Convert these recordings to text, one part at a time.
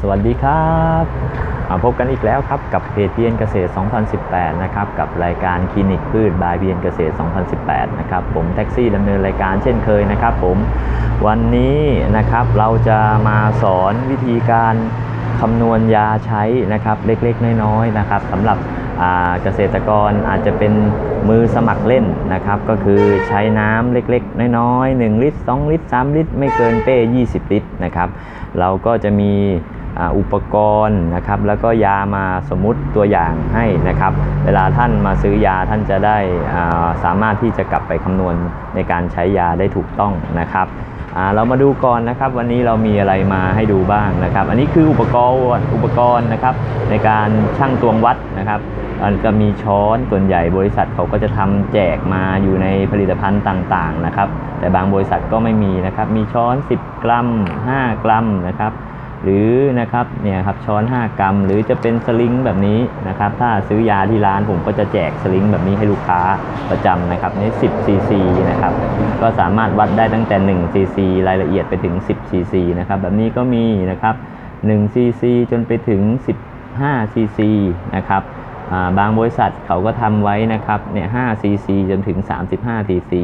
สวัสดีครับมาพบกันอีกแล้วครับกับเพจเพียนเกษตร 2018 นะครับกับรายการคลินิกพืชบายเพียนเกษตร 2018 นะครับผมแท็กซี่ดำเนินรายการเช่นเคยนะครับผมวันนี้นะครับเราจะมาสอนวิธีการคำนวณยาใช้นะครับเล็กๆ น้อยๆนะครับสำหรับเกษตรกรอาจจะเป็นมือสมัครเล่นนะครับ ก็คือใช้น้ำเล็กๆ น้อยๆ 1 ลิตร 2 ลิตร 3 ลิตร ไม่เกินเป้ 20 ลิตรนะครับ เราก็จะมี อุปกรณ์นะครับแล้วก็ยามาสมมุติตัวอย่างให้นะครับ เวลาท่านมาซื้อยาท่านจะได้สามารถที่จะกลับไปคำนวณในการใช้ยาได้ถูกต้องนะครับเรามาดูก่อนนะครับ วันนี้เรามีอะไรมาให้ดูบ้างนะครับ อันนี้คืออุปกรณ์อุปกรณ์นะครับ ในการชั่งตวงวัดนะครับมันจะมีช้อนส่วนใหญ่บริษัทเขาก็จะทำแจกมาอยู่ในผลิตภัณฑ์ต่างๆนะครับ แต่บางบริษัทก็ไม่มีนะครับ มีช้อน 10 กรัม 5 กรัมนะครับ หรือนะครับเนี่ยครับช้อน 5 กรัม หรือจะเป็นสลิงแบบนี้นะครับ ถ้าซื้อยาที่ร้านผมก็จะแจกสลิงแบบนี้ให้ลูกค้าประจำนะครับนี่10ซีซีนะครับ ก็สามารถวัดได้ตั้งแต่1ซีซีรายละเอียดไปถึง 10ซีซีนะครับ แบบนี้ก็มีนะครับ1ซีซีจนไปถึง 15ซีซีนะครับาบางบริษัทเขาก็ทำไว้นะครับเนี่ย5ซีซีจนถึง 35ซีซี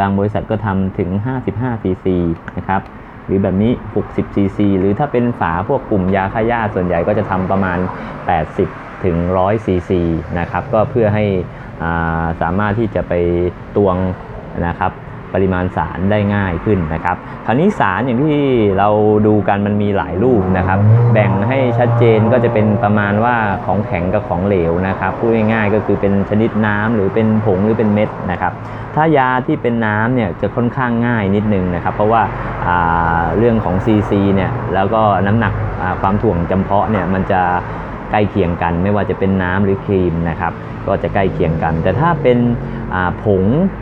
บางบริษัทก็ทำถึง 55ซีซีนะครับ หรือแบบนี้ 60 cc หรือถ้าเป็นฝาพวกกลุ่มยาฆ่าหญ้าส่วนใหญ่ก็จะทำประมาณ 80 ถึง 100 cc นะครับ ก็เพื่อให้สามารถที่จะไปตวงนะครับ ปริมาณสารได้ง่ายขึ้นนะครับ คราวนี้สารอย่างที่เราดูกันมันมีหลายรูปนะครับ แบ่งให้ชัดเจนก็จะเป็นประมาณว่าของแข็งกับของเหลวนะครับพูดง่ายๆก็คือเป็นชนิดน้ำหรือเป็นผงหรือเป็นเม็ดนะครับถ้ายาที่เป็นน้ำเนี่ยจะค่อนข้างง่ายนิดนึงนะครับ เพราะว่าอ่าเรื่องของ CC เนี่ยแล้วก็น้ำหนักอ่าความถ่วงจำเพาะเนี่ยมันจะใกล้เคียงกัน ไม่ว่าจะเป็นน้ำหรือครีมนะครับก็จะใกล้เคียงกัน แต่ถ้าเป็นอ่าผงอ่า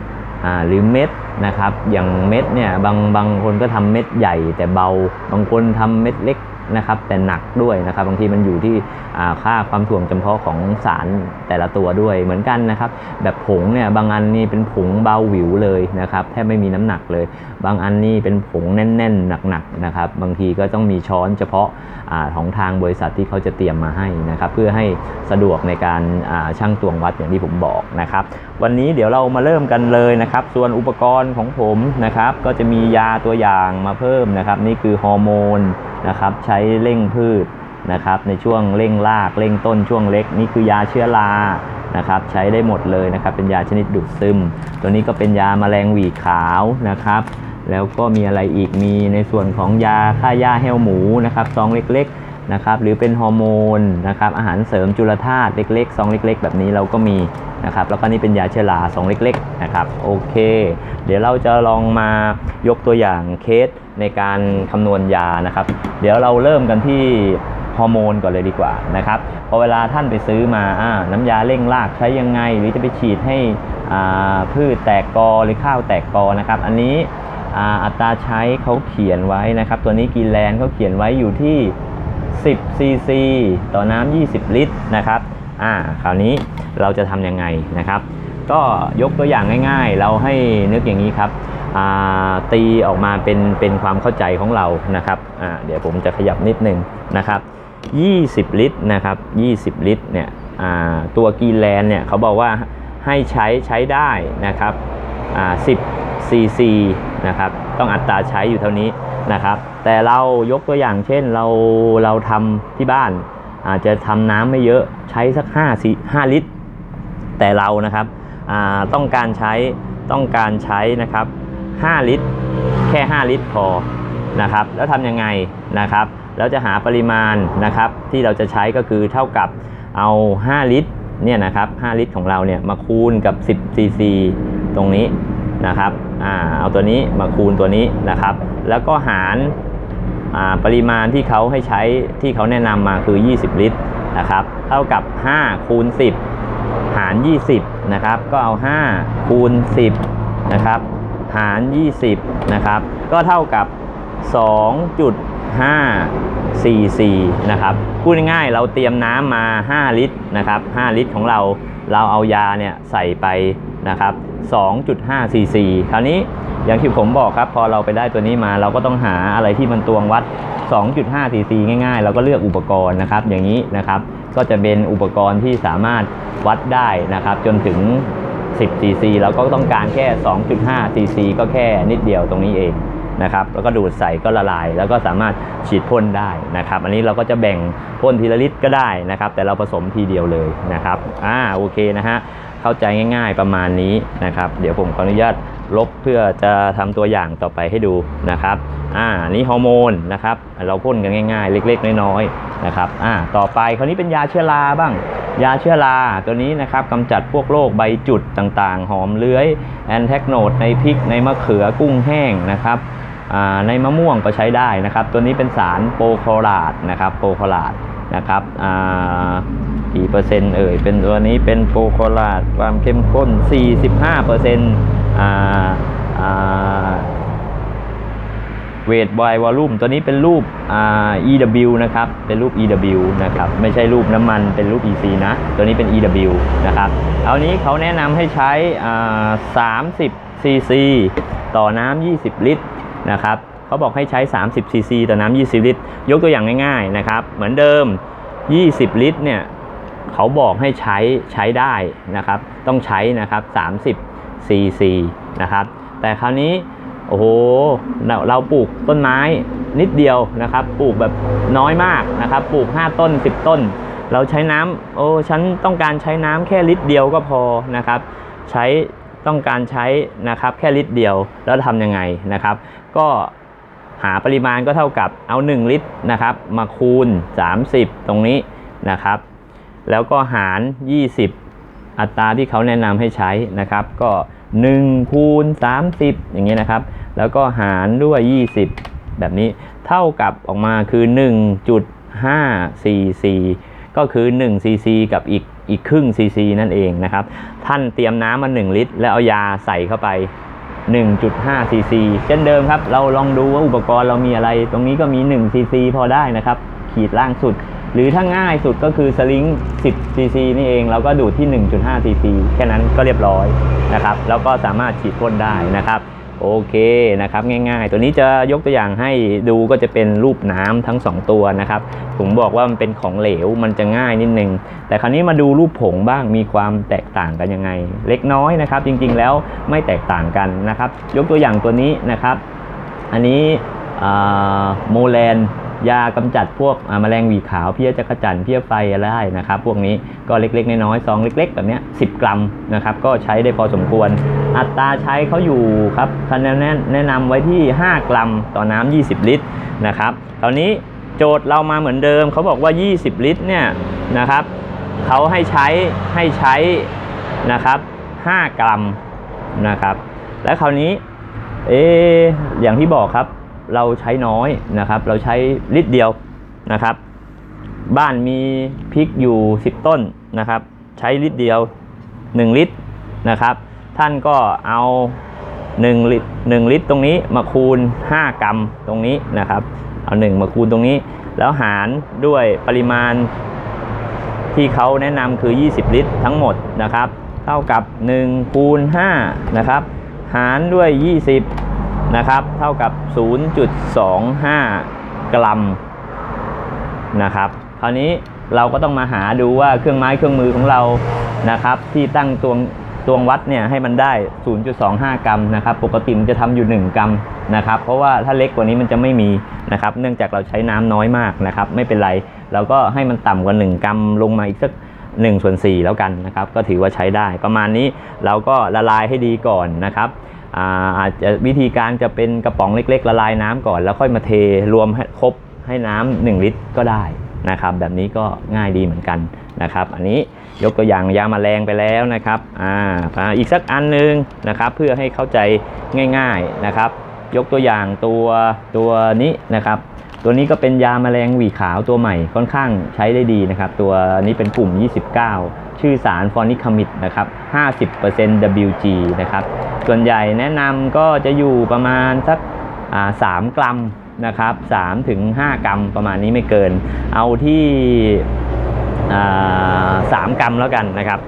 หรือเม็ดนะครับ อย่างเม็ดเนี่ยบางบางคนก็ทำเม็ดใหญ่แต่เบา บางคนทำเม็ดเล็ก นะครับแต่หนักด้วยนะครับบางทีมันอยู่ที่ค่าความถ่วงจำเพาะของสารแต่ละตัวด้วยเหมือนกันนะครับแบบผงเนี่ยบางอันนี่เป็นผงเบาหวิวเลยนะครับแทบไม่มีน้ำหนักเลย บางอันนี่เป็นผงแน่น ๆ หนักๆนะครับบางทีก็ต้องมีช้อนเฉพาะอของทางบริษัทที่เขาจะเตรียมมาให้นะครับเพื่อให้สะดวกในการอ่าชั่งตวงวัดอย่างที่ผมบอกนะครับวันนี้เดี๋ยวเรามาเริ่มกันเลยนะครับส่วนอุปกรณ์ของผมนะครับก็จะมียาตัวอย่างมาเพิ่มนะครับนี่คือฮอร์โมนนะครับใช้เร่งพืชนะครับในช่วงเร่งรากเร่งต้นช่วงเล็กนี่คือยาเชื้อรานะครับใช้ได้หมดเลยนะครับเป็นยาชนิดดูดซึม ตัวนี้ก็เป็นยาแมลงหวีขาวนะครับ แล้วก็มีอะไรอีกมีในส่วนของยาฆ่าหญ้าแห้วหมูนะครับซองเล็กๆ นะครับหรือเป็นฮอร์โมนนะครับอาหารเสริมจุลธาตุเล็กๆซองเล็ก ๆ แบบนี้เราก็มีนะครับแล้วก็นี่เป็นยาเชื้อราซองเล็กๆนะครับโอเค เดี๋ยวเราจะลองมายกตัวอย่างเคสในการคำนวณยานะครับ เดี๋ยวเราเริ่มกันที่ฮอร์โมนก่อนเลยดีกว่านะครับพอเวลาท่านไปซื้อมาอาน้ำยาเร่งรากใช้ยังไง หรือจะไปฉีดให้พืชแตกกอหรือข้าวแตกกอนะครับ อันนี้อัตราใช้เขาเขียนไว้นะครับ ตัวนี้กินแลนเขาเขียนไว้อยู่ที่ 10 ซีซี ต่อน้ำ 20 ลิตรนะครับ อ่า คราวนี้เราจะทำยังไงนะครับ ก็ยกตัวอย่างง่าย ๆ เราให้นึกอย่างนี้ครับ อ่า ตีออกมาเป็น เป็นความเข้าใจของเรา นะครับ อ่า เดี๋ยวผมจะขยับนิดนึงนะครับ 20 ลิตรนะครับ 20 ลิตร เนี่ย อ่า ตัวกีแลนเนี่ยเขาบอกว่าให้ใช้ใช้ได้นะครับ อ่า 10 ซีซี นะครับ ต้องอัตราใช้อยู่เท่านี้ นะครับ แต่เรายกตัวอย่างเช่นเราเราทำที่บ้าน อาจจะทำน้ำไม่เยอะใช้สัก5ซี5ลิตร แต่เรานะครับต้องการใช้ต้องการใช้นะครับ 5 ลิตร แค่ 5 ลิตรพอนะครับ แล้วทำยังไงนะครับ แล้วจะหาปริมาณนะครับที่เราจะใช้ก็คือเท่ากับเอา 5 ลิตรเนี่ยนะครับ 5 ลิตรของเราเนี่ยมาคูณกับ 10ซีซีตรงนี้นะครับ อ่า เอาตัวนี้มาคูณตัวนี้นะครับ แล้วก็หารปริมาณที่เขาให้ใช้ที่เขาแนะนำมาคือ 20 ลิตรนะครับเท่ากับ 5 คูณ 10 หาร 20 นะครับ ก็เอา 5 คูณ 10 นะครับ หาร 20 นะครับ ก็เท่ากับ 2.544 นะครับ พูดง่ายๆเราเตรียมน้ำมา 5 ลิตรนะครับ 5 ลิตรของเรา เราเอายาเนี่ยใส่ไปนะครับ 2.544คราวนี้อย่างที่ผมบอกครับ พอเราไปได้ตัวนี้มาเราก็ต้องหาอะไรที่มันตวงวัด 2.5 cc ง่ายๆ เราก็เลือกอุปกรณ์นะครับ อย่างนี้นะครับ ก็จะเป็นอุปกรณ์ที่สามารถวัดได้นะครับ จนถึง 10 cc เราก็ต้องการแค่ 2.5 cc ก็แค่นิดเดียวตรงนี้เองนะครับ แล้วก็ดูดใส่ก็ละลาย แล้วก็สามารถฉีดพ่นได้นะครับ อันนี้เราก็จะแบ่งพ่นทีละลิตรก็ได้นะครับ แต่เราผสมทีเดียวเลยนะครับ อ่า โอเคนะฮะ เข้าใจง่าย ๆประมาณนี้นะครับ เดี๋ยวผมขออนุญาตลบเพื่อจะทำตัวอย่างต่อไปให้ดูนะครับอ่านี่ฮอร์โมนนะครับ เราพ่นกันง่าย ๆ เล็ก ๆ น้อยๆนะครับอ่าต่อไปคราวนี้เป็นยาเชื้อราบ้าง ยาเชื้อราตัวนี้นะครับกำจัดพวกโรคใบจุดต่างๆ หอมเลื้อยแอนแทกโนดในพริกในมะเขือกุ้งแห้งนะครับอ่าในมะม่วงก็ใช้ได้นะครับ ตัวนี้เป็นสารโปรโคลาดนะครับโปรโคลาด นะครับอ่ากี่เปอร์เซ็นต์เอ่ย เป็นตัวนี้เป็นโปรโคลาดความเข้มข้น 45เปอร์เซ็นต์อ่าอ่าเวทบอยวอลลุ่มตัวนี้เป็นรูปอ่า EW นะครับ เป็นรูป EW นะครับ ไม่ใช่รูปน้ำมัน เป็นรูป EC นะ ตัวนี้เป็น EW นะครับ เอานี้เขาแนะนำให้ใช้อ่า30 cc ต่อน้ำ20 ลิตรนะครับ เขาบอกให้ใช้ 30 ซีซีต่อน้ำ20 ลิตร ยกตัวอย่างง่ายๆนะครับ เหมือนเดิม 20 ลิตรเนี่ยเขาบอกให้ใช้ใช้ได้นะครับ ต้องใช้นะครับ30 ซีซีนะครับ แต่คราวนี้โอ้โหเราเราปลูกต้นไม้นิดเดียวนะครับ ปลูกแบบน้อยมากนะครับ ปลูก 5 ต้น 10 ต้น เราใช้น้ำโอ้ฉันต้องการใช้น้ำแค่ลิตรเดียวก็พอนะครับ ใช้ต้องการใช้นะครับแค่ลิตรเดียวแล้วทำยังไงนะครับ ก็ หาปริมาณก็เท่ากับเอา 1 ลิตรนะครับ มาคูณ 30 ตรงนี้นะครับ แล้วก็หาร 20 อัตราที่เขาแนะนำให้ใช้นะครับ ก็1คูณ30 อย่างนี้นะครับ แล้วก็หารด้วย 20 แบบนี้เท่ากับออกมาคือ 1.5 cc ก็คือ1 cc กับอีกอีกครึ่ง cc นั่นเองนะครับ ท่านเตรียมน้ำมา 1 ลิตร แล้วเอายาใส่เข้าไป 1.5 cc เช่นเดิมครับ เราลองดูว่าอุปกรณ์เรามีอะไร ตรงนี้ก็มี1 cc พอได้นะครับ ขีดล่างสุด หรือถ้าง่ายสุดก็คือสลิง10 cc นี่เอง เราก็ดูดที่ 1.5 cc แค่นั้นก็เรียบร้อยนะครับ แล้วก็สามารถฉีดพ่นได้นะครับ โอเคนะครับง่ายๆ ตัวนี้จะยกตัวอย่างให้ดูก็จะเป็นรูปน้ำทั้ง 2 ตัวนะครับผมบอกว่ามันเป็นของเหลวมันจะง่ายนิดนึง แต่คราวนี้มาดูรูปผงบ้างมีความแตกต่างกันยังไง เล็กน้อยนะครับ จริงๆแล้วไม่แตกต่างกันนะครับ ยกตัวอย่างตัวนี้นะครับ อันนี้โมแลน ยากำจัดพวกแมลงวีขาวเพี้ยจักจั่นเพี้ยไฟอะไรนะครับ พวกนี้ก็เล็กๆน้อยๆซองเล็ก ๆ แบบนี้ย10กรัมนะครับ ก็ใช้ได้พอสมควร อัตราใช้เขาอยู่ครับคะแนนแนะแนะนำไว้ที่ 5 กรัมต่อน้ำ20 ลิตรนะครับคราวนี้โจทย์เรามาเหมือนเดิมเขาบอกว่า 20 ลิตรเนี่ยนะครับเขาให้ใช้ให้ใช้นะครับ 5 กรัมนะครับ และคราวนี้เออย่างที่บอกครับ เราใช้น้อยนะครับ เราใช้ลิตรเดียวนะครับ บ้านมีพริกอยู่ 10 ต้นนะครับ ใช้ลิตรเดียว 1 ลิตรนะครับ ท่านก็เอา1ลิตร1ลิตรตรงนี้มาคูณ 5 กรัมตรงนี้นะครับ เอา 1 มาคูณตรงนี้ แล้วหารด้วยปริมาณที่เขาแนะนำคือ 20 ลิตรทั้งหมดนะครับ เท่ากับ 1 คูณ 5 นะครับ หารด้วย 20 นะครับ เท่ากับ 0.25 กรัมนะครับ คราวนี้เราก็ต้องมาหาดูว่าเครื่องไม้เครื่องมือของเรานะครับ ที่ตั้งตวงตวงวัดเนี่ยให้มันได้ 0.25 กรัมนะครับ ปกติมันจะทำอยู่ 1 กรัมนะครับ เพราะว่าถ้าเล็กกว่านี้มันจะไม่มีนะครับ เนื่องจากเราใช้น้ำน้อยมากนะครับ ไม่เป็นไร เราก็ให้มันต่ำกว่า 1 กรัมลงมาอีกสัก1ส่วน4แล้วกันนะครับ ก็ถือว่าใช้ได้ ประมาณนี้เราก็ละลายให้ดีก่อนนะครับ อาอาจจะวิธีการจะเป็นกระป๋องเล็ก ๆ ละลายน้ำก่อน แล้วค่อยมาเทรวมให้ครบให้น้ำ1ลิตรก็ได้นะครับแบบนี้ก็ง่ายดีเหมือนกันนะครับ อันนี้ยกตัวอย่างยามาแมลงไปแล้วนะครับอ่าอีกสักอันหนึงนะครับเพื่อให้เข้าใจง่าย ๆนะครับ ยกตัวอย่างตัวตัวนี้นะครับ ตัวนี้ก็เป็นยาแมลงหวีขาวตัวใหม่ค่อนข้างใช้ได้ดีนะครับ ตัวนี้เป็นกลุ่ม 29 ชื่อสารฟอนิคามิดนะครับ 50% WG นะครับ ส่วนใหญ่แนะนำก็จะอยู่ประมาณสักอ่า3กรัมนะครับ3ถึง5กรัมประมาณนี้ไม่เกิน เอาที่อ่า3กรัมแล้วกันนะครับ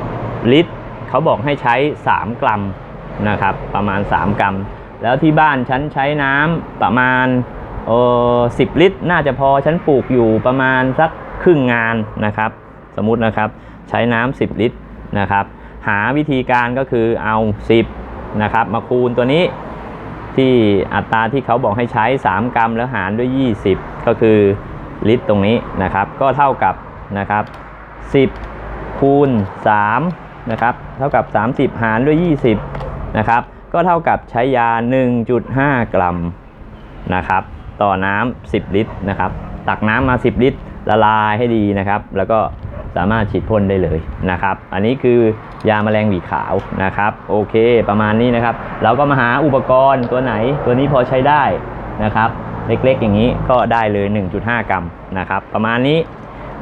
20ลิตรเขาบอกให้ใช้ 3 กรัมนะครับประมาณ 3 กรัม แล้วที่บ้านฉันใช้น้ำประมาณเออสิลิตร น่าจะพอฉันปลูกอยู่ประมาณสักครึ่งงานนะครับ สมมุตินะครับใช้น้ำ10 ลิตรนะครับ หาวิธีการก็คือเอา 10 นะครับ มาคูณตัวนี้ที่อัตราที่เขาบอกให้ใช้ 3 กรัมแล้วหารด้วย 20 ก็คือลิตรตรงนี้นะครับ ก็เท่ากับนะครับ 10 คูณ3นะครับเท่ากับ 30 หารด้วย 20 นะครับ ก็เท่ากับใช้ยา 1.5 กรัมนะครับ ต่อน้ำ10 ลิตรนะครับ ตักน้ำมา 10 ลิตรละลายให้ดีนะครับ แล้วก็ สามารถฉีดพ่นได้เลยนะครับ อันนี้คือยาแมลงหวีขาวนะครับโอเคประมาณนี้นะครับ เราก็มาหาอุปกรณ์ตัวไหนตัวนี้พอใช้ได้นะครับ เล็กๆอย่างนี้ก็ได้เลย 1.5 กรัมนะครับ ประมาณนี้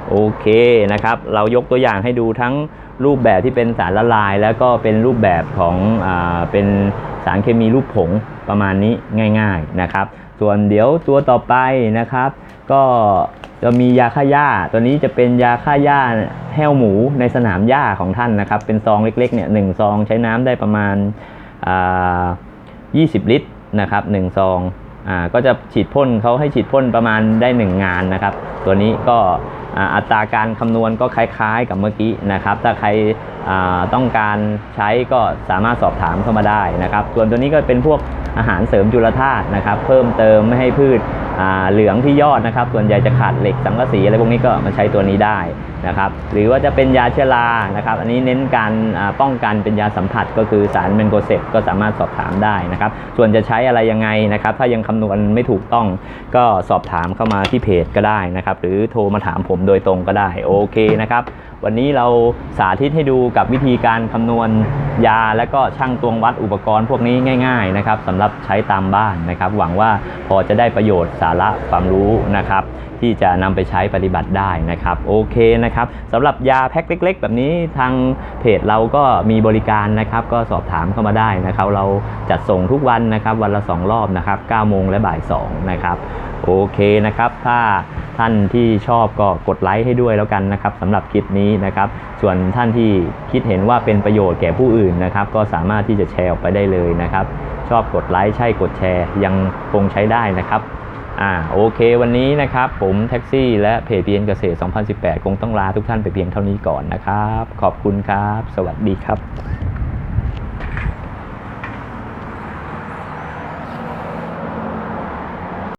โอเคนะครับ เรายกตัวอย่างให้ดูทั้งรูปแบบที่เป็นสารละลาย แล้วก็เป็นรูปแบบของอเป็นสารเคมีรูปผงประมาณนี้ง่าย ๆนะครับ ส่วนเดี๋ยวตัวต่อไปนะครับ ก็ จะมียาฆ่าหญ้า ตัวนี้จะเป็นยาฆ่าหญ้าแห้วหมูในสนามหญ้าของท่านนะครับ เป็นซองเล็กๆเนี่ยหนึ่งซองใช้น้ำได้ประมาณอ่า20ลิตรนะครับหนึ่งซองอ่าก็จะฉีดพ่นเขาให้ฉีดพ่นประมาณได้ 1 งานนะครับ ตัวนี้ก็อัตราการคำนวณก็คล้ายๆกับเมื่อกี้นะครับ ถ้าใครต้องการใช้ก็สามารถสอบถามเข้ามาได้นะครับ ส่วนตัวนี้ก็เป็นพวกอาหารเสริมจุลธาตุนะครับ เพิ่มเติมไม่ให้พืช เหลืองที่ยอดนะครับ ส่วนใหญ่จะขาดเหล็กสังกะสีอะไรพวกนี้ก็มาใช้ตัวนี้ได้นะครับ หรือว่าจะเป็นยาเชื้อรานะครับ อันนี้เน้นการป้องกันเป็นยาสัมผัสก็คือสารเมนโกเซปก็สามารถสอบถามได้นะครับ ส่วนจะใช้อะไรยังไงนะครับ ถ้ายังคำนวณไม่ถูกต้องก็สอบถามเข้ามาที่เพจก็ได้นะครับ หรือโทรมาถามผมโดยตรงก็ได้โอเคนะครับ วันนี้เราสาธิตให้ดูกับวิธีการคำนวณยา และก็ช่างตวงวัดอุปกรณ์พวกนี้ง่าย ๆ นะครับสำหรับใช้ตามบ้านนะครับ หวังว่าพอจะได้ประโยชน์สาระความรู้นะครับ ที่จะนำไปใช้ปฏิบัติได้นะครับโอเคนะครับสำหรับยาแพ็คเล็ก ๆ แบบนี้ทางเพจเราก็มีบริการนะครับก็สอบถามเข้ามาได้นะครับ เราจัดส่งทุกวันนะครับวันละ 2 รอบนะครับ9โมงและบ่าย2นะครับโอเคนะครับถ้าท่านที่ชอบก็กดไลค์ให้ด้วยแล้วกันนะครับสำหรับคลิปนี้นะครับ ส่วนท่านที่คิดเห็นว่าเป็นประโยชน์แก่ผู้อื่นนะครับ ก็สามารถที่จะแชร์ออกไปได้เลยนะครับ ชอบกดไลค์ใช่กดแชร์ยังคงใช้ได้นะครับ อ่าโอเควันนี้นะครับ ผมแท็กซี่และเพจเพียนเกษตร 2018 คงต้องลาทุกท่านไปเพียงเท่านี้ก่อนนะครับ ขอบคุณครับ สวัสดีครับ